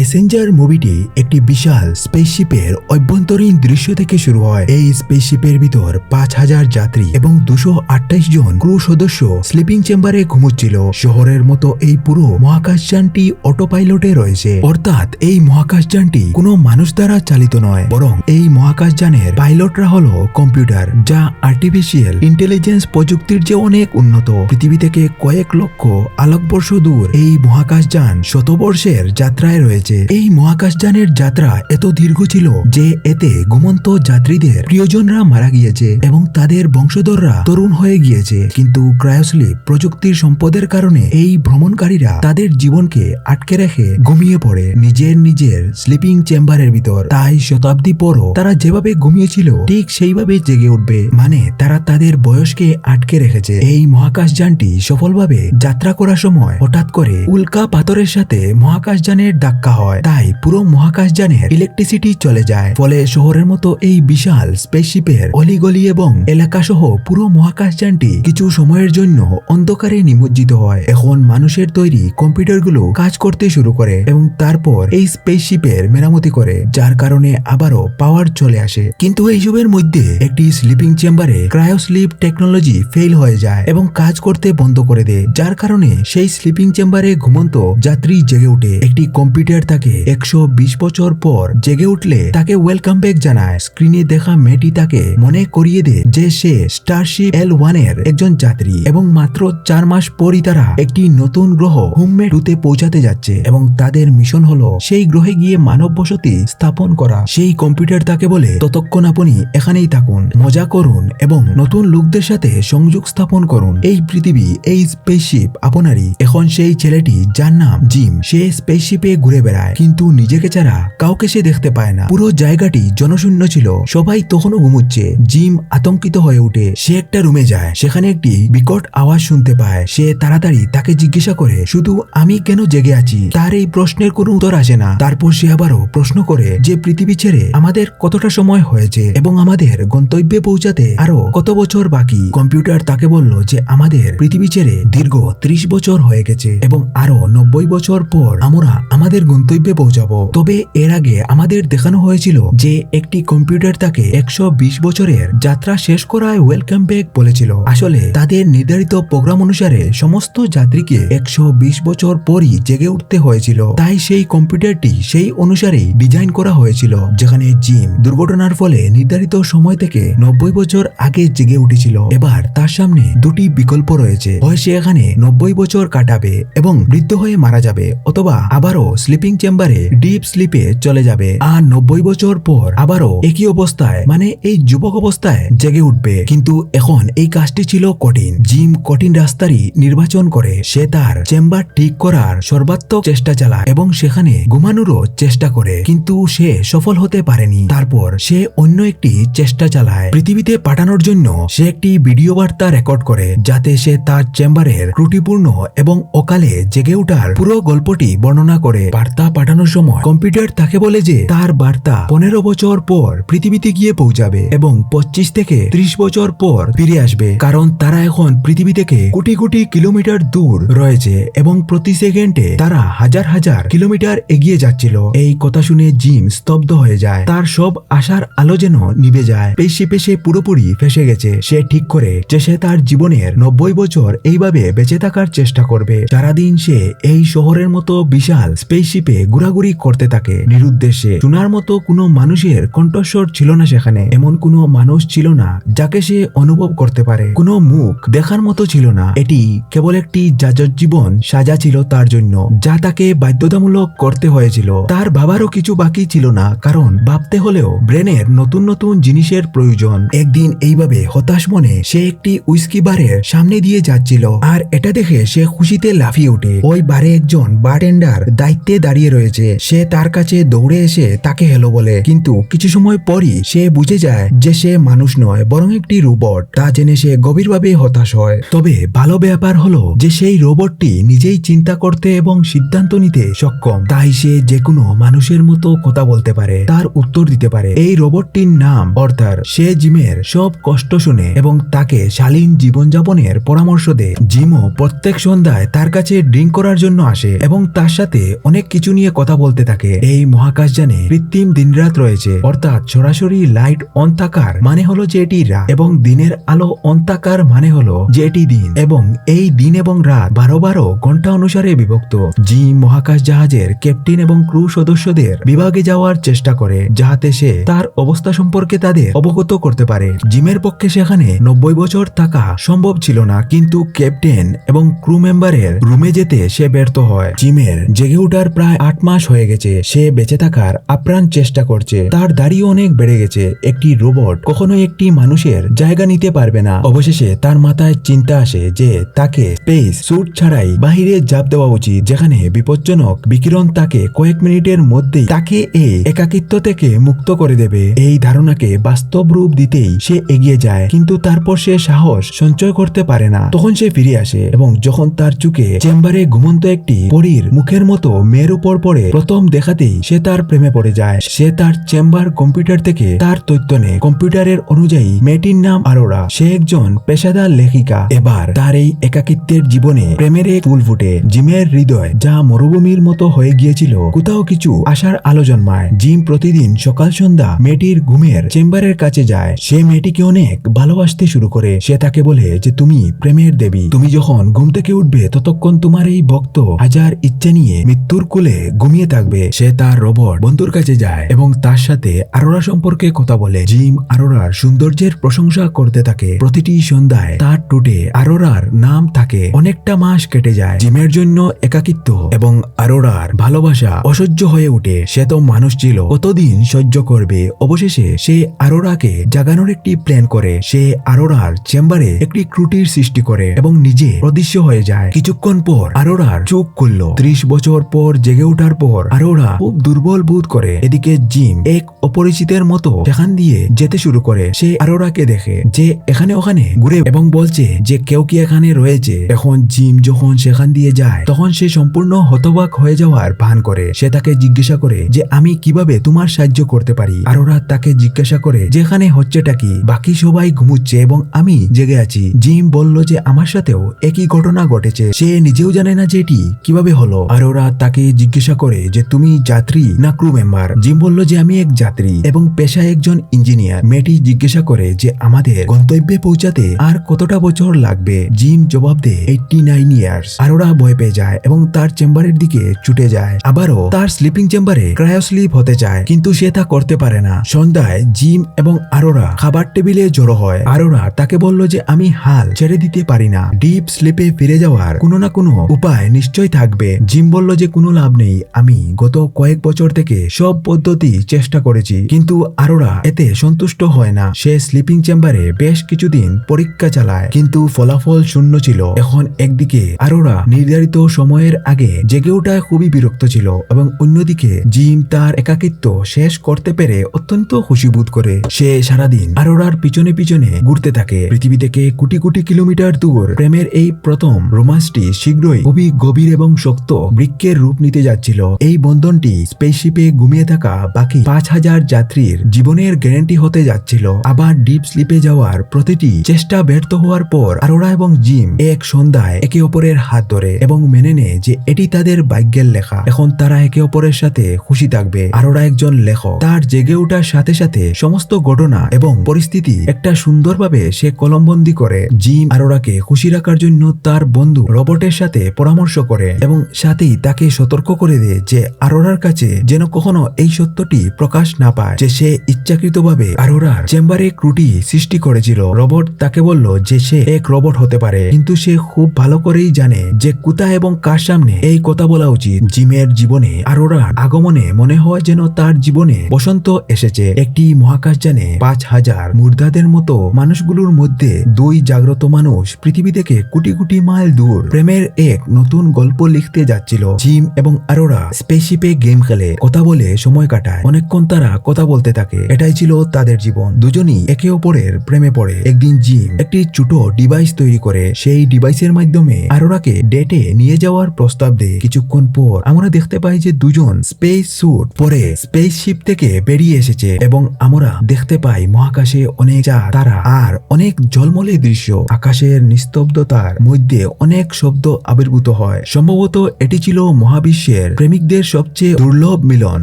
Passenger মুভিটি একটি বিশাল স্পেসশিপের অভ্যন্তরীণ দৃশ্য থেকে শুরু হয়। এই স্পেসশিপের ভিতর পাঁচ হাজার যাত্রী এবং দুশো আটাইশ জন ক্রু সদস্য স্লিপিং চেম্বারে ঘুমুচ্ছিল। শহরের মতো এই পুরো মহাকাশযানটি অটো পাইলটে রয়েছে। অর্থাৎ এই মহাকাশযানটি কোনো মানুষ দ্বারা চালিত নয়, বরং এই মহাকাশযানের পাইলটরা হলো কম্পিউটার যা আর্টিফিশিয়াল ইন্টেলিজেন্স প্রযুক্তির যে অনেক উন্নত। পৃথিবী থেকে কয়েক লক্ষ আলোকবর্ষ দূর এই মহাকাশযান শতবর্ষের যাত্রায় রয়েছে। এই মহাকাশযানের যাত্রা এত দীর্ঘ ছিল যে এতে ঘুমন্ত যাত্রীদের প্রিয়জনরা মারা গিয়েছে এবং তাদের বংশধররা তরুণ হয়ে গিয়েছে। কিন্তু ক্রায়োস্লিপ প্রযুক্তির সম্পদের কারণে এই ভ্রমণকারীরা তাদের জীবনকে আটকে রেখে ঘুমিয়ে পড়ে নিজের নিজের স্লিপিং চেম্বারের ভিতর। তাই শতাব্দী পরও তারা যেভাবে ঘুমিয়েছিল, ঠিক সেইভাবে জেগে উঠবে। মানে তারা তাদের বয়সকে আটকে রেখেছে। এই মহাকাশযানটি সফলভাবে যাত্রা করার সময় হঠাৎ করে উল্কা পাথরের সাথে মহাকাশযানের ধাক্কা হয়। তাই পুরো মহাকাশযানের ইলেকট্রিসিটি চলে যায়। ফলে শহরের মতো এই বিশাল স্পেসশিপের অলিগলি এবং এলাকা সহ পুরো মহাকাশযানটি কিছু সময়ের জন্য অন্ধকারে নিমজ্জিত হয়। এখন মানুষের তৈরি কম্পিউটারগুলো কাজ করতে শুরু করে এবং তারপর এই স্পেসশিপের মেরামতি করে, যার কারণে আবারও পাওয়ার চলে আসে। কিন্তু এইসবের মধ্যে একটি স্লিপিং চেম্বারে ক্রায়োস্লিপ টেকনোলজি ফেল হয়ে যায় এবং কাজ করতে বন্ধ করে দেয়, যার কারণে সেই স্লিপিং চেম্বারে ঘুমন্ত যাত্রী জেগে ওঠে। একটি কম্পিউটার তাকে একশো বিশ বছর পর জেগে উঠলে তাকে ওয়েলকাম ব্যাক জানায়। স্ক্রিনে দেখা মেয়েটি তাকে মনে করিয়ে দেয় যে সে স্টারশিপ এল ওয়ানের একজন যাত্রী এবং মাত্র চার মাস পরই তারা একটি নতুন গ্রহ হুমমে টুতে পৌঁছাতে যাচ্ছে এবং তাদের মিশন হলো সেই গ্রহে গিয়ে মানব বসতি স্থাপন করা। সেই কম্পিউটার তাকে বলে, ততক্ষণ আপনি এখানেই থাকুন, মজা করুন এবং নতুন লোকদের সাথে সংযোগ স্থাপন করুন। এই পৃথিবী, এই স্পেসশিপ আপনারই। এখন সেই ছেলেটি, যার নাম জিম, সে স্পেসশিপে ঘুরে বেড়ায়। কিন্তু নিজেকে ছাড়া কাউকে সে দেখতে পায় না। পুরো জায়গাটি জনশূন্য ছিল। সবাই তখনও ঘুমুচ্ছে। জিম আতঙ্কিত হয়ে উঠে। সে একটা রুমে যায়। সেখানে একটি বিকট আওয়াজ শুনতে পায়। সে তাড়াতাড়ি তাকে জিজ্ঞাসা করে, শুধু আমি কেন জেগে আছি? তার এই প্রশ্নের কোনো উত্তর আসে না। তারপর সে আবারও প্রশ্ন করে, যে পৃথিবী ছেড়ে আমাদের কতটা সময় হয়েছে এবং আমাদের গন্তব্যে পৌঁছাতে আরও কত বছর বাকি? কম্পিউটার তাকে বলল যে, আমাদের পৃথিবী ছেড়ে দীর্ঘ ত্রিশ বছর হয়ে গেছে এবং আরও নব্বই বছর পর আমরা আমাদের গন্তব্যে পৌঁছাবো। তবে এর আগে আমাদের দেখানো হয়েছিল যে একটি কম্পিউটার তাকে একশো বিশ বছরের যাত্রা শেষ করায় ওয়েলকাম ব্যাক বলেছিল। আসলে তাদের নির্ধারিত প্রোগ্রাম অনুসারে সমস্ত যাত্রীকে একশো বিশ বছর পরই জেগে উঠতে হয়েছিল। তাই সেই কম্পিউটারটি সেই অনুসারেই ডিজাইন করা হয়েছিল, যেখানে জিম দুর্ঘটনার ফলে নির্ধারিত সময় থেকে নব্বই বছর আগে জেগে উঠেছিল। এবার তার সামনে দুটি বিকল্প রয়েছে। হয় সে এখানে নব্বই বছর কাটাবে এবং বৃদ্ধ হয়ে মারা যাবে, অথবা আবারও স্লিপিং চেম্বারে ডিপ স্লিপে চলে যাবে। আর নব্বই বছর পর আবারও একই অবস্থায় মানে এই যুবক অবস্থায় জেগে উঠবে। কিন্তু এখন এই কাজটি ছিল কঠিন। জিম কঠিন রাস্তারই নির্বাচন করে। সে তার চেম্বার ঠিক করার সর্বাত্মক চেষ্টা চালায় এবং সেখানে ঘুমানোরও চেষ্টা করে। কিন্তু সে সফল হতে পারেনি। তারপর সে অন্য একটি চেষ্টা চালায়। পৃথিবীতে পাঠানোর জন্য সে একটি ভিডিও বার্তা রেকর্ড করে, যাতে সে তার চেম্বারের ত্রুটিপূর্ণ এবং অকালে জেগে ওঠার পুরো গল্পটি বর্ণনা করে। বার্তা পাঠানোর সময় কম্পিউটার তাকে বলে যে তার বার্তা পনেরো বছর পর পৃথিবীতে গিয়ে পৌঁছাবে এবং পঁচিশ থেকে ত্রিশ বছর পর ফিরে আসবে। কারণ তারা এখন পৃথিবী থেকে কোটি কোটি কিলোমিটার দূর রয়েছে এবং প্রতি সেকেন্ডে তারা হাজার হাজার কিলোমিটার এগিয়ে যাচ্ছিল। এই কথা শুনে জিম স্তব্ধ হয়ে যায়। তার সব আশার আলো যেন নিভে যায়। পেশে পেশে পুরোপুরি ফেসে গেছে। সে ঠিক করে যে সে তার জীবনের নব্বই বছর এইভাবে বেঁচে থাকার চেষ্টা করবে। সারাদিন সে এই শহরের মতো বিশাল স্পেসশিপে ঘোরাঘুরি করতে থাকে। নিরুদ্দেশ্যে শোনার মতো কোনো মানুষের কণ্ঠস্বর ছিল না সেখানে। এমন কোনো মানুষ ছিল না যাকে সে অনুভব করতে পারে। কোনো মুখ দেখার মতো ছিল না। এটি কেবল একটি যাজজ্জীবন সাজা ছিল তার জন্য, যা তাকে বাধ্যতামূলক করতে হয়েছিল। তার বাবারও কিছু বাকি ছিল না, কারণ ভাবতে হলেও ব্রেনের নতুন নতুন জিনিসের প্রয়োজন। একদিন এইভাবে হতাশ মনে সে একটি উইস্কি বারের সামনে দিয়ে যাচ্ছিল। আর এটা দেখে সে খুশিতে লাফিয়ে ওঠে। ওই বারে একজন বারটেন্ডার দায়িত্বে দাঁড়িয়ে রয়েছে। সে তার কাছে দৌড়ে এসে তাকে হেলো বলে। কিন্তু কিছু সময় পরই সে বুঝে যায় যে সে মানুষ নয়, বরং একটি রোবট তা জেনে সে গভীরভাবে হতাশ হয়। তবে ভালো ব্যাপার হলো যে সেই রোবটটি নিজেই চিন্তা করতে এবং সিদ্ধান্ত নিতে সক্ষম। তাই সে যে কোনো মানুষের মতো কথা বলতে পারে, তার উত্তর দিতে পারে। এই রোবটটির নাম অর্থার সে জিমের সব কষ্ট শুনে এবং তাকে শালীন জীবনযাপনের পরামর্শ দেয়। জিমও প্রত্যেক সন্ধ্যায় তার কাছে ড্রিঙ্ক করার জন্য আসে এবং তার সাথে অনেক কিছু কিছু নিয়ে কথা বলতে থাকে। এই মহাকাশযানে কৃত্রিম দিনরাত রয়েছে। অর্থাৎ সরাসরি লাইট অন থাকার মানে হলো যে এটি রাত এবং দিনের আলো অন থাকার মানে হলো যে এটি দিন। এবং এই দিন এবং রাত বারো বারো ঘণ্টা অনুসারে বিভক্ত। জিম মহাকাশ জাহাজের ক্যাপ্টেন এবং ক্রু সদস্যদের বিভাগে যাওয়ার চেষ্টা করে, যাহাতে সে তার অবস্থা সম্পর্কে তাদের অবগত করতে পারে। জিমের পক্ষে সেখানে নব্বই বছর থাকা সম্ভব ছিল না, কিন্তু ক্যাপ্টেন এবং ক্রু মেম্বারের রুমে যেতে সে ব্যর্থ হয়। জিমের জেগে ওঠার প্রায় আট মাস হয়ে গেছে, সে বেঁচে থাকার আপ্রাণ চেষ্টা করছে। তার দাড়ি অনেক বেড়ে গেছে। একটি রোবট কখনো একটি মানুষের জায়গা নিতে পারবে না। অবশেষে তার মাথায় চিন্তা আসে যে তাকে স্পেস স্যুট ছাড়াই বাহিরে জাপ দেওয়া উচিত, যেখানে বিপজ্জনক বিকিরণ তাকে কয়েক মিনিটের মধ্যেই তাকে এই একাকিত্ব থেকে মুক্ত করে দেবে। এই ধারণাকে বাস্তব রূপ দিতেই সে এগিয়ে যায়, কিন্তু তারপর সে সাহস সঞ্চয় করতে পারে না। তখন সে ফিরে আসে এবং যখন তার চুকে চেম্বারে ঘুমন্ত একটি পরীর মুখের মতো মেয়ের উপর পড়ে প্রথম দেখাতেই সে তার প্রেমে পড়ে যায়। সে তার চেম্বার কম্পিউটার থেকে তার তথ্য নেয়। কম্পিউটারের অনুযায়ী মেয়েটির নাম আরোরা। সে একজন পেশাদার লেখিকা। এবার তার এই একাকিত্বের জীবনে প্রেমের এক ফুল ফুটে। জিমের হৃদয় যা মরুভূমির মতো হয়ে গিয়েছিল, কোথাও কিছু আশার আলো জন্মায়। জিম প্রতিদিন সকাল সন্ধ্যা মেয়েটির ঘুমের চেম্বারের কাছে যায়। সে মেয়েটিকে অনেক ভালোবাসতে শুরু করে। সে তাকে বলে যে, তুমি প্রেমের দেবী। তুমি যখন ঘুম থেকে উঠবে, ততক্ষণ তোমার এই ভক্ত হাজার ইচ্ছা নিয়ে মৃত্যুর কোলে ঘুমিয়ে থাকবে, সে তার রোবট বন্ধুর কাছে যায় এবং তার সাথে আরোরা সম্পর্কে কথা বলে। জিম আরোরার সৌন্দর্যের প্রশংসা করতে থাকে। প্রতিটি সন্ধ্যায় তার টুটে আরোরার নাম থাকে। অনেকটা মাস কেটে যায়। জিমের জন্য একাকিত্ব এবং আরোরার ভালোবাসা অসহ্য হয়ে ওঠে। সে তো মানুষ ছিল, কতদিন সহ্য করবে? অবশেষে সে আরোরাকে জাগানোর একটি প্ল্যান করে। সে আরোরার চেম্বারে একটি ক্রুটির সৃষ্টি করে এবং নিজে অদৃশ্য হয়ে যায়। কিছুক্ষণ পর আরোরার চোখ খুলল। ত্রিশ বছর পর জেগে ওঠার পর আরোরা খুব দুর্বল বোধ করে। এদিকে জিম এক অপরিচিতের মতো সেখান দিয়ে যেতে শুরু করে। সে আরোরাকে দেখে যে এখানে ওখানে ঘুরে এবং বলছে যে কেউ কি এখানে রয়েছে। এখন জিম যখন সেখান দিয়ে যায়, তখন সে সম্পূর্ণ হতবাক হয়ে যাওয়ার ভান করে। সে তাকে জিজ্ঞাসা করে যে, আমি কীভাবে তোমার সাহায্য করতে পারি? আরোরা তাকে জিজ্ঞাসা করে যে এখানে হচ্ছেটা কি? বাকি সবাই ঘুমুচ্ছে এবং আমি জেগে আছি। জিম বলল যে, আমার সাথেও একই ঘটনা ঘটেছে। সে নিজেও জানে না যে এটি কীভাবে হলো। আরোরা তাকে জিজ্ঞাসা করে যে, তুমি যাত্রী না ক্রু মেম্বার জিম বলল যে, আমি এক যাত্রী এবং পেশায় একজন ইঞ্জিনিয়ার মেয়েটি জিজ্ঞাসা করে যে, আমাদের গন্তব্যে পৌঁছাতে আর কতটা বছর লাগবে? জিম জবাব দেয় এইটি নাইন ইয়ার্স। আরোরা ভয় পেয়ে যায় এবং তার চেম্বারের দিকে ছুটে যায়। আবারও তার স্লিপিং চেম্বারে ক্রায়োস্লিপ হতে চায়, কিন্তু সে তা করতে পারে না। সন্ধ্যায় জিম এবং আরোরা খাবার টেবিলে জড়ো হয়। আরোরা তাকে বলল যে, আমি হাল ছেড়ে দিতে পারি না। ডিপ স্লিপে ফিরে যাওয়ার কোনো না কোনো উপায় নিশ্চয় থাকবে। জিম বলল যে, কোনো লাভ নেই। আমি গত কয়েক বছর থেকে সব পদ্ধতি চেষ্টা করেছি, কিন্তু আরোরা এতে সন্তুষ্ট হয় না। সে স্লিপিং চেম্বারে বেশ কিছুদিন পরীক্ষা চালায়, কিন্তু ফলাফল শূন্য ছিল। এখন একদিকে আরোরা নির্ধারিত সময়ের আগে জেগে ওঠায় খুবই বিরক্ত ছিল এবং অন্যদিকে জিম তার একাকিত্ব শেষ করতে পেরে অত্যন্ত খুশিবোধ করে। সে সারাদিন আরোরার পিছনে পিছনে ঘুরতে থাকে। পৃথিবী থেকে কোটি কোটি কিলোমিটার দূর প্রেমের এই প্রথম রোমান্সটি শীঘ্রই খুবই গভীর এবং শক্ত বৃক্ষের রূপ নিতে যাচ্ছিল। এই বন্ধনটি স্পেসশিপে ঘুমিয়ে থাকা বাকি পাঁচ হাজার যাত্রীর জীবনের গ্যারান্টি হতে যাচ্ছিল। আবার ডিপ স্লিপে যাওয়ার প্রতিটি চেষ্টা ব্যর্থ হওয়ার পর আরোরা এবং জিম এক সন্ধ্যায় একে অপরের হাত ধরে এবং মেনে নেয় যে এটি তাদের ভাগ্যের লেখা। এখন তারা একে অপরের সাথে খুশি থাকবে। আরোরা একজন লেখক। তার জেগে ওঠার সাথে সাথে সমস্ত ঘটনা এবং পরিস্থিতি একটা সুন্দরভাবে সে কলমবন্দি করে। জিম আরোরাকে খুশি রাখার জন্য তার বন্ধু রবটের সাথে পরামর্শ করে এবং সাথেই তাকে সতর্ক করে দেয় যে আরোরার কাছে যেন কখনো এই সত্যটি প্রকাশ না পায়, যে সে ইচ্ছাকৃতভাবে আরোরার চেম্বারে ক্রুটি সৃষ্টি করেছিল। রবট তাকে বলল যে সে এক রবট হতে পারে, কিন্তু সে খুব ভালো করেই জানে যে কোথায় এবং কার সামনে এই কথা বলা উচিত। জিমের জীবনে আরোরার আগমনে মনে হয় যেন তার জীবনে বসন্ত এসেছে। একটি মহাকাশযানে পাঁচ হাজার মুর্দাদের মতো মানুষগুলোর মধ্যে দুই জাগ্রত মানুষ পৃথিবী থেকে কোটি কোটি মাইল দূর প্রেমের এক নতুন গল্প লিখতে যাচ্ছিল। জিম এবং আরোরা স্পেসশিপে গেম খেলে, কথা বলে, সময় কাটায়। অনেকক্ষণ তারা কথা বলতে থাকে। এটাই ছিল তাদের জীবন। দুজনই একে অপরের প্রেমে পড়ে। একদিন জিম একটি ছোট ডিভাইস তৈরি করে, সেই ডিভাইসের মাধ্যমে আরোরাকে ডেটে নিয়ে যাওয়ার প্রস্তাব দেয়। কিছুক্ষণ পর আমরা দেখতে পাই যে দুজন স্পেস স্যুট পরে স্পেস শিপ থেকে বেরিয়ে এসেছে এবং আমরা দেখতে পাই মহাকাশে অনেক তারা আর অনেক জলমলে দৃশ্য। আকাশের নিস্তব্ধতার মধ্যে অনেক শব্দ আবির্ভূত হয়। সম্ভবত এটি ছিল মহাবিশ্বের যুগের প্রেমিকদের সবচেয়ে দুর্লভ মিলন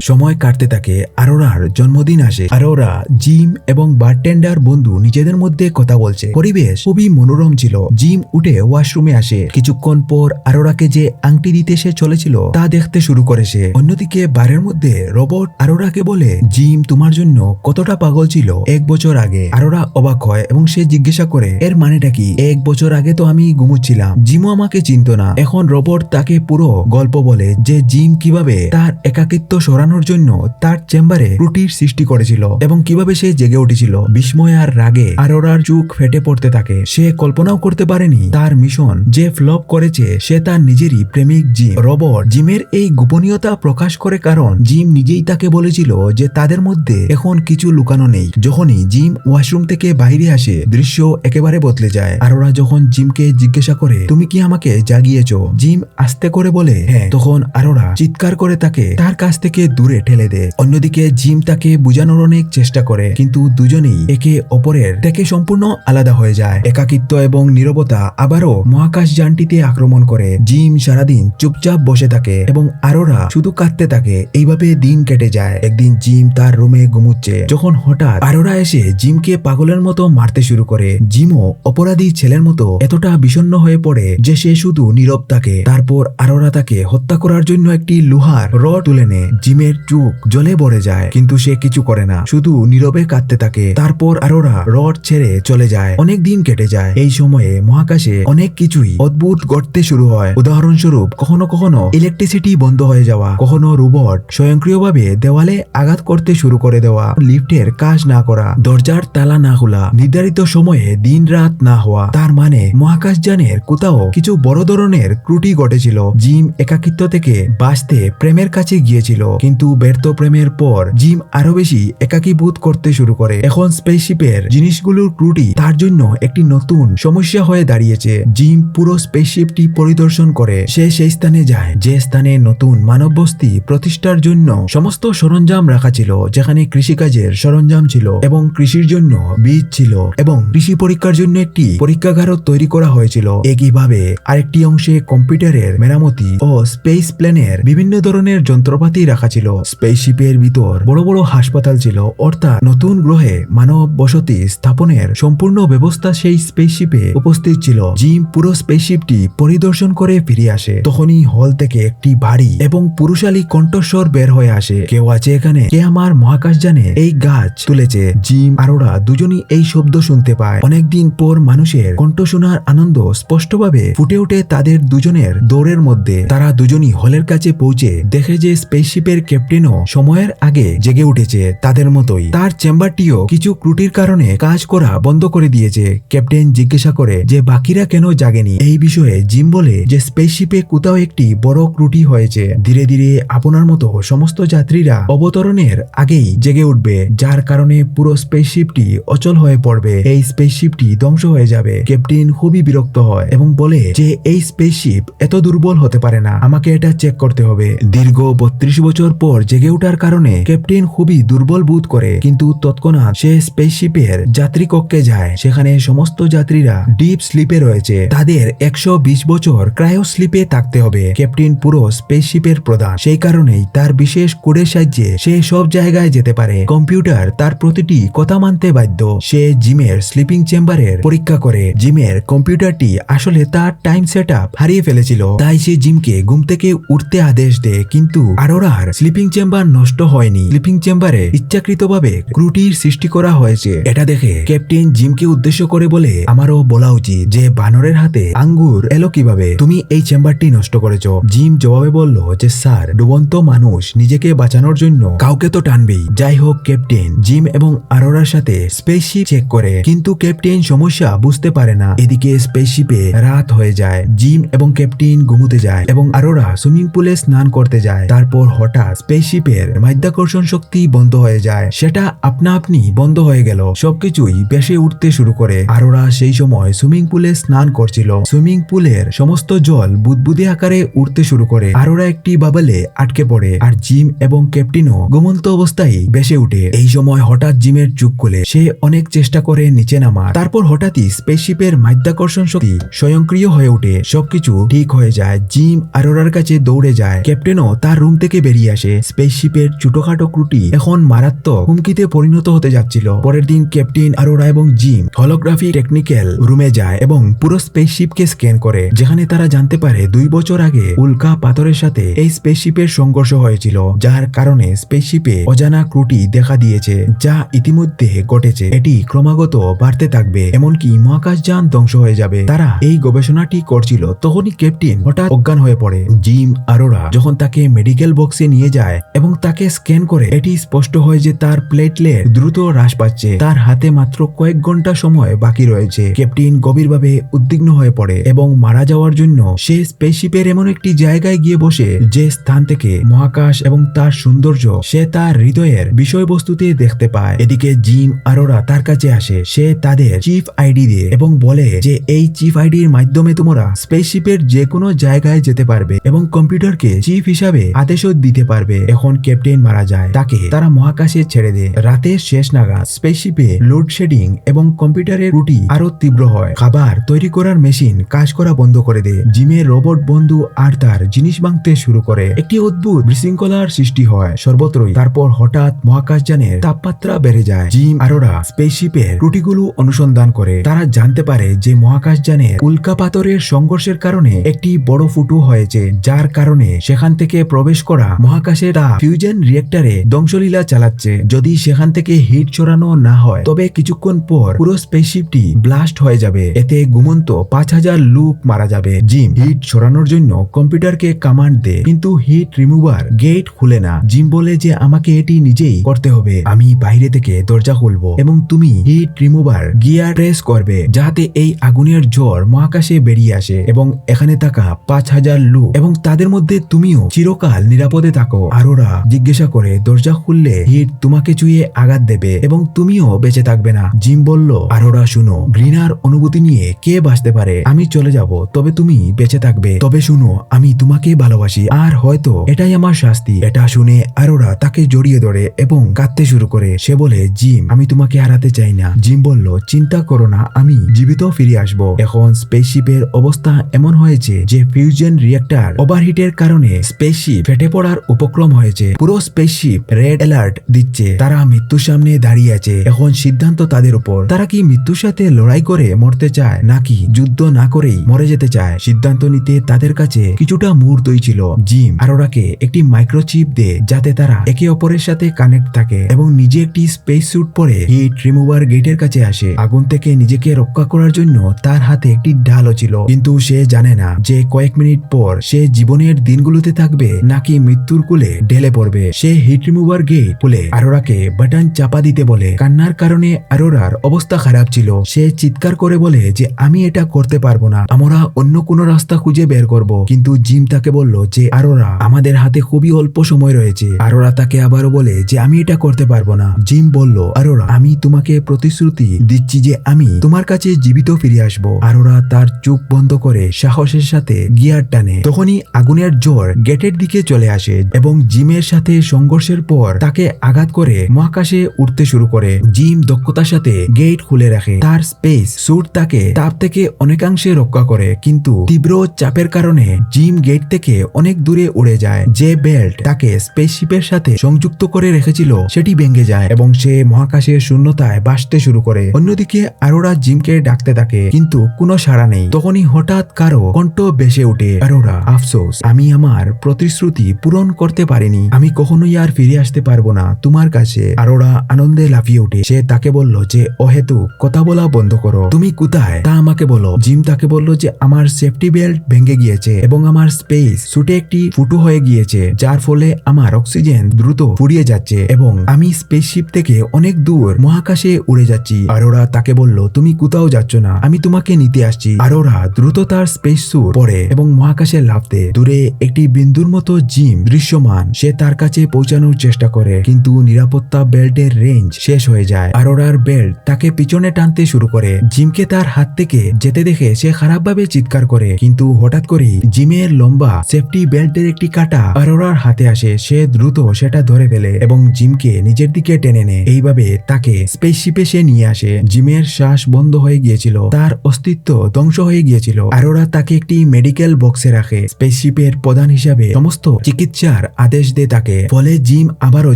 সময় কাটতে থাকে আরোরার জন্মদিন আসে। আরোরা, জিম এবং বারটেন্ডার বন্ধু নিজেদের মধ্যে কথা বলছে। পরিবেশ খুবই মনোরম ছিল। জিম উঠে ওয়াশরুমে আসে। কিছুক্ষণ পর আরোরাকে যে আংটি দিতে সে চলেছিল, তা দেখতে শুরু করেছে অন্যদিকে বারের মধ্যে রোবট আরোরাকে বলে, জিম, তোমার জন্য কতটা পাগল ছিল এক বছর আগে? আরোরা অবাক হয় এবং সে জিজ্ঞাসা করে, এর মানেটা কি? এক বছর আগে তো আমি ঘুমুচ্ছিলাম। জিমও আমাকে চিনত না। এখন রোবট তাকে পুরো গল্প বলে যে জিম কীভাবে তার একাকিত্ব সরানোর জন্য তার চেম্বারে ত্রুটির সৃষ্টি করেছিল এবং কীভাবে সে জেগে উঠেছিল, বিস্ময় আর রাগে আরোরার চোখ ফেটে পড়তে থাকে। সে কল্পনাও করতে পারেনি তার মিশন যে ফ্লপ করেছে, সে তার নিজেরই প্রেমিক জিম রবট। জিমের এই গোপনীয়তা প্রকাশ করে কারণ জিম নিজেই তাকে বলেছিল যে তাদের মধ্যে এখন কিছু লুকানো নেই। যখনই জিম ওয়াশরুম থেকে বাইরে আসে, দৃশ্য একেবারে বদলে যায়। আর ওরা যখন জিমকে জিজ্ঞাসা করে, তুমি কি আমাকে জাগিয়েছ? জিম আস্তে করে বলে হ্যাঁ। তখন আরোরা চিৎকার করে তাকে তার কাছ থেকে দূরে ঠেলে দেয়। অন্যদিকে জিম তাকে বোঝানোর অনেক চেষ্টা করে, কিন্তু দুজনেই একে অপরের থেকে সম্পূর্ণ আলাদা হয়ে যায়। একাকিত্ব এবং নীরবতা আবারও মহাকাশ যানটিতে আক্রমণ করে। জিম সারাদিন চুপচাপ বসে থাকে এবং আরোরা শুধু কাঁদতে থাকে। এইভাবে দিন কেটে যায়। একদিন জিম তার রুমে ঘুমুচ্ছে, যখন হঠাৎ আরোরা এসে জিমকে পাগলের মতো মারতে শুরু করে। জিমও অপরাধী ছেলের মতো এতটা বিষণ্ণ হয়ে পড়ে যে সে শুধু নীরব থাকে। তারপর আরোরা তাকে হত্যা করার জন্য একটি লোহার রড তুলে নেয় জিমের চোখ জলে ভরে যায়, কিন্তু সে কিছু করে না। শুধু নীরবে কাঁদতে থাকে। তারপর আরোরা রড ছেড়ে চলে যায়। অনেক দিন কেটে যায়। এই সময়ে মহাকাশে অনেক কিছুই অদ্ভুত ঘটতে শুরু হয়। উদাহরণস্বরূপ, কখনো কখনো ইলেকট্রিসিটি বন্ধ হয়ে যাওয়া, কখনো রোবট স্বয়ংক্রিয়ভাবে দেওয়ালে আঘাত করতে শুরু করে দেওয়া, লিফটের কাজ না করা, দরজার তালা না খোলা, নির্ধারিত সময়ে দিন রাত না হওয়া। তার মানে মহাকাশযানের কোথাও কিছু বড় ধরনের ত্রুটি ঘটেছিল। জিম একাকিত্ব থেকে বাঁচতে প্রেমের কাছে গিয়েছিল, কিন্তু ব্যর্থ প্রেমের পর জিম আরও বেশি একাকীভূত করতে শুরু করে। এখন স্পেসশিপের জিনিসগুলোর ত্রুটি তার জন্য একটি নতুন সমস্যা হয়ে দাঁড়িয়েছে। জিম পুরো স্পেসশিপটি পরিদর্শন করে, সে সেই স্থানে যায়, যে স্থানে নতুন মানব বস্তি প্রতিষ্ঠার জন্য সমস্ত সরঞ্জাম রাখা ছিল, যেখানে কৃষিকাজের সরঞ্জাম ছিল এবং কৃষির জন্য বীজ ছিল এবং কৃষি পরীক্ষার জন্য একটি পরীক্ষাগারও তৈরি করা হয়েছিল। একইভাবে আরেকটি অংশে কম্পিউটারের মেরামতি ও স্পেস প্লেনের বিভিন্ন ধরনের যন্ত্রপাতি রাখা ছিল। স্পেসশিপের ভিতর বড় বড় হাসপাতাল ছিল। অর্থাৎ নতুন গ্রহে মানব বসতি স্থাপনের সম্পূর্ণ ব্যবস্থা সেই স্পেসশিপে উপস্থিত ছিল। জিম পুরো স্পেসশিপটি পরিদর্শন করে ফিরে আসে। তখনই হল থেকে একটি ভারী এবং পুরুষালী কণ্ঠস্বর বের হয়ে আসে। কেউ আছে এখানে? কে আমার মহাকাশ জানে এই গাছ তুলেছে? জিম, আরোরা দুজনই এই শব্দ শুনতে পায়। অনেকদিন পর মানুষের কণ্ঠ শোনার আনন্দ স্পষ্টভাবে ফুটে ওঠে তাদের দুজনের দৌড়ের মধ্যে। তারা দুজনই হলের কাছে পৌঁছে দেখে যে স্পেসশিপের ক্যাপ্টেনও সময়ের আগে জেগে উঠেছে তাদের মতোই। তার চেম্বারটিও কিছু ত্রুটির কারণে কাজ করা বন্ধ করে দিয়েছে। ক্যাপ্টেন জিজ্ঞাসা করে যে বাকিরা কেন জাগেনি? এই বিষয়ে জিম বলে যে স্পেসশিপে কোথাও একটি বড় ত্রুটি হয়েছে। ধীরে ধীরে আপনার মতো সমস্ত যাত্রীরা অবতরণের আগেই জেগে উঠবে, যার কারণে পুরো স্পেসশিপটি অচল হয়ে পড়বে। এই স্পেসশিপটি ধ্বংস হয়ে যাবে। ক্যাপ্টেন খুবই বিরক্ত হয় এবং বলে যে, এই স্পেসশিপ এত দুর্বল হতে পারে না। আমাকে এটা চেক করতে হবে। দীর্ঘ বত্রিশ বছর পর জেগে ওঠার কারণে ক্যাপ্টেন খুবই দুর্বল বোধ করে। কিন্তু তৎক্ষণাৎ সে স্পেসশিপের যাত্রী কক্ষে যায়। সেখানে সমস্ত যাত্রীরা ডিপ স্লিপে রয়েছে। তাদের একশো বিশ বছর ক্রায়ো স্লিপে থাকতে হবে। ক্যাপ্টেন পুরো স্পেসশিপের প্রধান। সেই কারণেই তার বিশেষ কোডের সাহায্যে সে সব জায়গায় যেতে পারে। কম্পিউটার তার প্রতিটি কথা মানতে বাধ্য। সে জিমের স্লিপিং চেম্বারের পরীক্ষা করে। জিমের কম্পিউটারটি আসলে তার টাইম সেট হারিয়ে ফেলেছিল। তাই সে জিমকে ঘুম থেকে উঠতে আদেশ দেয়, কিন্তু আরোরার স্লিপিং চেম্বার নষ্ট হয়নি। স্লিপিং চেম্বারে ইচ্ছাকৃতভাবে ক্রুটির সৃষ্টি করা হয়েছে। এটা দেখে ক্যাপ্টেন জিমকে উদ্দেশ্য করে বলে, আমারও বলা উচিত যে বানরের হাতে আঙ্গুর এলো কীভাবে? তুমি এই চেম্বারটি নষ্ট করেছ। জিম জবাবে বলল যে, স্যার, ডুবন্ত মানুষ, নিজেকে বাঁচানোর জন্য কাউকে তো টানবেই। যাই হোক ক্যাপ্টেন জিম এবং আরোরার সাথে স্পেসশিপ চেক করে, কিন্তু ক্যাপ্টেন সমস্যা বুঝতে পারে না। এদিকে স্পেসশিপে রাত হয়ে যায়, জিম এবং ক্যাপ্টেন ঘুমুতে যায় এবং আরোরা সুইমিং পুলে স্নান করতে যায়। তারপর হঠাৎ স্পেসশিপের মাধ্যাকর্ষণ শক্তি বন্ধ হয়ে যায়। সেটা আপনা আপনি বন্ধ হয়ে গেল। সবকিছুই বেশে উঠতে শুরু করে। আরোরা সেই সময় সুইমিং পুলে স্নান করছিল। সুইমিং পুলের সমস্ত জল বুদবুদে আকারে উঠতে শুরু করে। আরোরা একটি বাবলে আটকে পড়ে আর জিম এবং ক্যাপ্টেনও ঘুমন্ত অবস্থায় বেসে উঠে। এই সময় হঠাৎ জিমের চুপ খুলে সে অনেক চেষ্টা করে নিচে নামার। তারপর হঠাৎই স্পেসশিপের মাধ্যাকর্ষণ শক্তি স্বয়ংক্রিয় হয়ে ওঠে। সবকিছু ঠিক হয়ে যায়। জিম আরোরার কাছে দৌড়ে উড়ে যায়। ক্যাপ্টেনও তার রুম থেকে বেরিয়ে আসে। স্পেসশিপের ছোটখাটো ক্রুটি এখন মারাত্মক হুমকিতে পরিণত হতে যাচ্ছিল। পরের দিন ক্যাপ্টেন আরোরা এবং জিম হলোগ্রাফি টেকনিক্যাল রুমে যায় এবং পুরো স্পেসশিপকে স্ক্যান করে। যেখানে তারা জানতে পারে দুই বছর আগে উল্কা পাথরের সাথে এই স্পেসশিপের সংঘর্ষ হয়েছিল, যার কারণে স্পেসশিপে অজানা ক্রুটি দেখা দিয়েছে, যা ইতিমধ্যে ঘটেছে। এটি ক্রমাগত বাড়তে থাকবে, এমনকি মহাকাশযান ধ্বংস হয়ে যাবে। তারা এই গবেষণাটি করছিল, তখনই ক্যাপ্টেন হঠাৎ অজ্ঞান হয়ে পড়ে। জিম আরোরা যখন তাকে মেডিকেল বক্সে নিয়ে যায় এবং তাকে স্ক্যান করে, এটি স্পষ্ট হয় যে তার প্লেটলেট দ্রুত হ্রাস পাচ্ছে। তার হাতে মাত্র কয়েক ঘণ্টা সময় বাকি রয়েছে। ক্যাপ্টেন গভীরভাবে উদ্বিগ্ন হয়ে পড়ে এবং মারা যাওয়ার জন্য সে স্পেসশিপের এমন একটি জায়গায় গিয়ে বসে যে স্থান থেকে মহাকাশ এবং তার সৌন্দর্য সে তার হৃদয়ের বিষয়বস্তুতে দেখতে পায়। এদিকে জিম আরোরা তার কাছে আসে। সে তাদের চিফ আইডি দিয়ে এবং বলে যে, এই চিফ আইডির মাধ্যমে তোমরা স্পেসশিপের যে কোনো জায়গায় যেতে পারবে এবং কম্পিউটারকে চিফ হিসাবে আদেশও দিতে পারবে। এখন ক্যাপ্টেন মারা যায়। তাকে তারা মহাকাশে ছেড়ে দেয়। রাতের শেষ নাগাদ স্পেসশিপে লোডশেডিং এবং কম্পিউটারের ত্রুটি আরও তীব্র হয়। খাবার তৈরি করার মেশিন কাজ করা বন্ধ করে দেয়। জিমের রোবট বন্ধু আর তার জিনিস ভাঙতে শুরু করে। একটি অদ্ভুত বিশৃঙ্খলার সৃষ্টি হয়। সর্বত্রই। তারপর হঠাৎ মহাকাশযানের তাপমাত্রা বেড়ে যায়। জিম আরোরা স্পেসশিপের ত্রুটিগুলো অনুসন্ধান করে। তারা জানতে পারে যে মহাকাশযানের উল্কাপাতরের সংঘর্ষের কারণে একটি বড় ফুটো হয়েছে, যার কারণে সেখান থেকে প্রবেশ করা মহাকাশের তাপ ফিউশন রিয়েক্টরে ধ্বংসলীলা চালাচ্ছে। যদি সেখান থেকে হিট ছড়ানো না হয়, তবে কিছুক্ষণ পর পুরো স্পেসশিপটি ব্লাস্ট হয়ে যাবে। এতে ঘুমন্ত পাঁচ হাজার লোক মারা যাবে। জিম, হিট ছড়ানোর জন্য কম্পিউটারকে কমান্ড দেয় কিন্তু হিট রিমুভার গেট খুলে না। জিম বলে যে আমাকে এটি নিজেই করতে হবে। আমি বাইরে থেকে দরজা খুলবো এবং তুমি হিট রিমুভার গিয়ার প্রেস করবে যাতে এই আগুনের জ্বর মহাকাশে বেরিয়ে আসে এবং এখানে থাকা পাঁচ হাজার লোক এবং তাদের তুমিও চিরকাল নিরাপদে থাকো। আরোরা জিজ্ঞাসা করে, দরজা খুললে হিট তোমাকে চুয়ে আঘাত দেবে এবং তুমিও বেঁচে থাকবে না। জিম বলল, আরোরা, শুনো, ঘৃণার অনুভূতি নিয়ে কে বাঁচতে পারে? আমি চলে যাব, তবে তুমি বেঁচে থাকবে। তবে শুনো, আমি তোমাকে ভালোবাসি, আর হয়তো এটাই আমার শাস্তি। এটা শুনে আরোরা তাকে জড়িয়ে ধরে এবং কাঁদতে শুরু করে। সে বলে, জিম, আমি তোমাকে হারাতে চাই না। জিম বলল, চিন্তা করো না, আমি জীবিত ফিরে আসব। এখন স্পেসশিপের অবস্থা এমন হয়েছে যে ফিউশন রিয়েক্টার ওভারহিটের কারণে স্পেসশিপ ফেটে পড়ার উপক্রম হয়েছে। পুরো স্পেসশিপ রেড অ্যালার্ট দিচ্ছে। তারা মৃত্যুর সামনে দাঁড়িয়ে আছে। এখন সিদ্ধান্ত তাদের উপর। তারা কি মৃত্যুর সাথে লড়াই করে মরতে চায়, নাকি যুদ্ধ না করেই মরে যেতে চায়? সিদ্ধান্ত নিতে তাদের কাছে কিছুটা মুহূর্তই ছিল। জিম আরোরাকে একটি মাইক্রোচিপ দে, যাতে তারা একে অপরের সাথে কানেক্ট থাকে এবং নিজে একটি স্পেস স্যুট পরে হিট রিমুভার গেটের কাছে আসে। আগুন থেকে নিজেকে রক্ষা করার জন্য তার হাতে একটি ডালও ছিল। কিন্তু সে জানে না যে কয়েক মিনিট পর সে জীবনের দিনগুলোতে থাকবে নাকি মৃত্যুর কুলে ঢেলে পড়বে। সে হিট রিমুভার গেট খুলে আরোরাকে বাটন চাপা দিতে বলে। কান্নার কারণে আরোরার অবস্থা খারাপ ছিল। সে চিৎকার করে বলে যে, আমি এটা করতে পারব না। আমরা অন্য কোনো রাস্তা খুঁজে বের করব। কিন্তু জিম তাকে বলল যে আরোরা আমাদের হাতে খুবই অল্প সময় রয়েছে। আরোরা তাকে আবারও বলে যে, আমি এটা করতে পারব না। জিম বলল আরোরা আমি তোমাকে প্রতিশ্রুতি দিচ্ছি যে, আমি তোমার কাছে জীবিত ফিরে আসব। আরোরা তার চোখ বন্ধ করে সাহসের সাথে গিয়ার টানে। তখনই আগুনের জ্বর গেটের দিকে চলে আসে এবং জিমের সাথে সংঘর্ষের পর তাকে আঘাত করে মহাকাশে উঠতে শুরু করে। জিম দক্ষতার সাথে গেট খুলে রাখে। তার স্পেস স্যুট তাকে তাপ থেকে অনেকাংশে রক্ষা করে। কিন্তু তীব্র চাপের কারণে জিম গেট থেকে অনেক দূরে উড়ে যায়। যে বেল্ট তাকে স্পেসশিপের সাথে সংযুক্ত করে রেখেছিল, সেটি ভেঙে যায় এবং সে মহাকাশের শূন্যতায় বাসতে শুরু করে। অন্যদিকে আরোরা জিমকে ডাকতে থাকে, কিন্তু কোনো সাড়া নেই। তখনই হঠাৎ কারও কণ্ঠ বেসে ওঠে। আরোরা আফসোস আমি আমার প্রতিশ্রুতি পূরণ করতে পারিনি। আমি কখনোই আর ফিরে আসতে পারব না তোমার কাছে। আরোরা আনন্দে লাফিয়ে ওঠে সে তাকে বলল যে, অহেতু, কথা বলা বন্ধ করো। তুমি কোথায়? তা আমাকে বলো। জিম তাকে বলল যে, আমার সেফটি বেল্ট ভেঙে গিয়েছে এবং আমার স্পেস সুটে একটি ফুটো হয়ে গিয়েছে, যার ফলে আমার অক্সিজেন দ্রুত ফুরিয়ে যাচ্ছে এবং আমি স্পেসশিপ থেকে অনেক দূর মহাকাশে উড়ে যাচ্ছি। আর ওরা তাকে বলল, তুমি কোথাও যাচ্ছ না। আমি তোমাকে নিতে আসছি। আরোরা দ্রুত তার স্পেস স্যুট পরে এবং মহাকাশে লাফ দেয় দূরে একটি বিন্দুর মতো জিম দৃশ্যমান। সে তার কাছে পৌঁছানোর চেষ্টা করে, কিন্তু নিরাপত্তা বেল্টের রেঞ্জ শেষ হয়ে যায়। আরোরার বেল্ট তাকে পিছনে টানতে শুরু করে। জিমকে তার হাত থেকে যেতে দেখে সে খারাপভাবে চিৎকার করে, কিন্তু হঠাৎ করেই জিমের লম্বা, সেফটি বেল্টের একটি কাটা আরোরার হাতে আসে। সে দ্রুত সেটা ধরে ফেলে এবং জিমকে নিজের দিকে টেনে নেয়। এইভাবে তাকে স্পেসশিপে সে নিয়ে আসে। জিমের শ্বাস বন্ধ হয়ে গিয়েছিল, তার অস্তিত্ব ধ্বংস হয়ে গিয়েছিল। আরোরা তাকে একটি মেডিকেল বক্সে রাখে। স্পেসশিপের প্রধান হিসাবে সমস্ত চিকিৎসার আদেশ দেয় তাকে ফলে জিম আবারও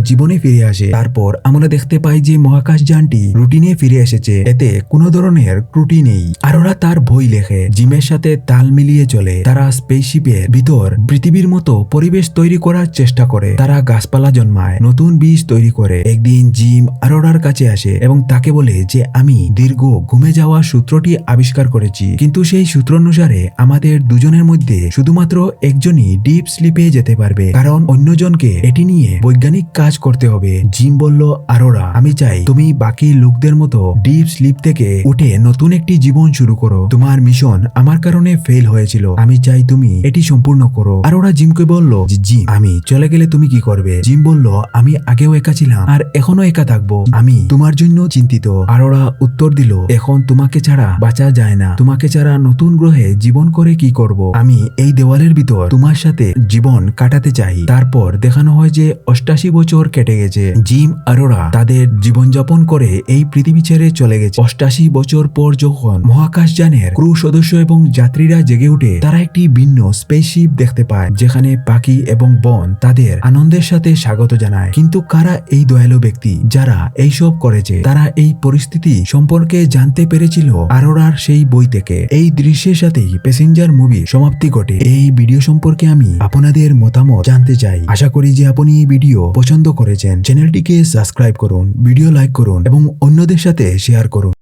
জীবনে ফিরে আসে। তারপর আমরা দেখতে পাই যে মহাকাশ যানটি রুটিনে ফিরে এসেছে। এতে কোনো ধরনের ত্রুটি নেই। আর ওরা তার বই লেখে। জিমের সাথে তাল মিলিয়ে চলে। তারা স্পেসশিপের ভিতর পৃথিবীর মতো পরিবেশ তৈরি করার চেষ্টা করে। তারা গাছপালা জন্মায়, নতুন বীজ তৈরি করে। একদিন জিম আরোরার কাছে আসে এবং তাকে বলে যে, আমি দীর্ঘ ঘুমে যাওয়া সূত্রটি আবিষ্কার করেছি। কিন্তু সেই সূত্র অনুসারে আমাদের দুজনের মধ্যে শুধুমাত্র একজনই ডিপ স্লিপে যেতে পারবে। কারণ অন্যজনকে এটি নিয়ে বৈজ্ঞানিক কাজ করতে হবে। জিম বলল, আরোরা, আমি চাই তুমি বাকি লোকদের মতো ডিপ স্লিপ থেকে উঠে নতুন একটি জীবন শুরু করো। তোমার মিশন আমার কারণে ফেল হয়েছিল। আমি চাই তুমি এটি সম্পূর্ণ করো। আর ওরা জিমকে বলল যে জিম, আমি চলে গেলে তুমি কি করবে? জিম বলল, আমি আগেও একা ছিলাম আর এখনও একা থাকব। আমি তোমার জন্য চিন্তিত। আর ওরা উত্তর দিল, এখন তোমাকে ছাড়া বাঁচা যায় না। তোমাকে ছাড়া নতুন গ্রহে জীবন করে কি করব? আমি এই দেওয়ালের ভিতর তোমার সাথে জীবন কাটাতে চাই। তারপর দেখানো হয় যে অষ্টাশি বছর কেটে গেছে। জিম আরোরা তাদের জীবনযাপন করে এই পৃথিবী ছেড়ে চলে গেছে। অষ্টাশি বছর পর যখন মহাকাশযানের ক্রু সদস্য এবং যাত্রীরা জেগে উঠে, তারা একটি ভিন্ন স্পেসশিপ দেখতে পায়, যেখানে পাখি এবং বন তাদের আনন্দের সাথে স্বাগত জানায়। কিন্তু কারা এই দয়ালু ব্যক্তি যারা এইসব করেছে? তারা এই পরিস্থিতি সম্পর্কে জানতে পেরেছিল আরোরার সেই বই থেকে। এই দৃশ্যের সাথেই প্যাসেঞ্জার মুভি সমাপ্তি ঘটে। এই ভিডিও সম্পর্কে আমি আপনাদের মতামত জানতে চাই। আশা করি যে আপনি এই ভিডিও পছন্দ করেছেন। চ্যানেলটিকে সাবস্ক্রাইব করুন, ভিডিও লাইক করুন এবং অন্যদের সাথে শেয়ার করুন।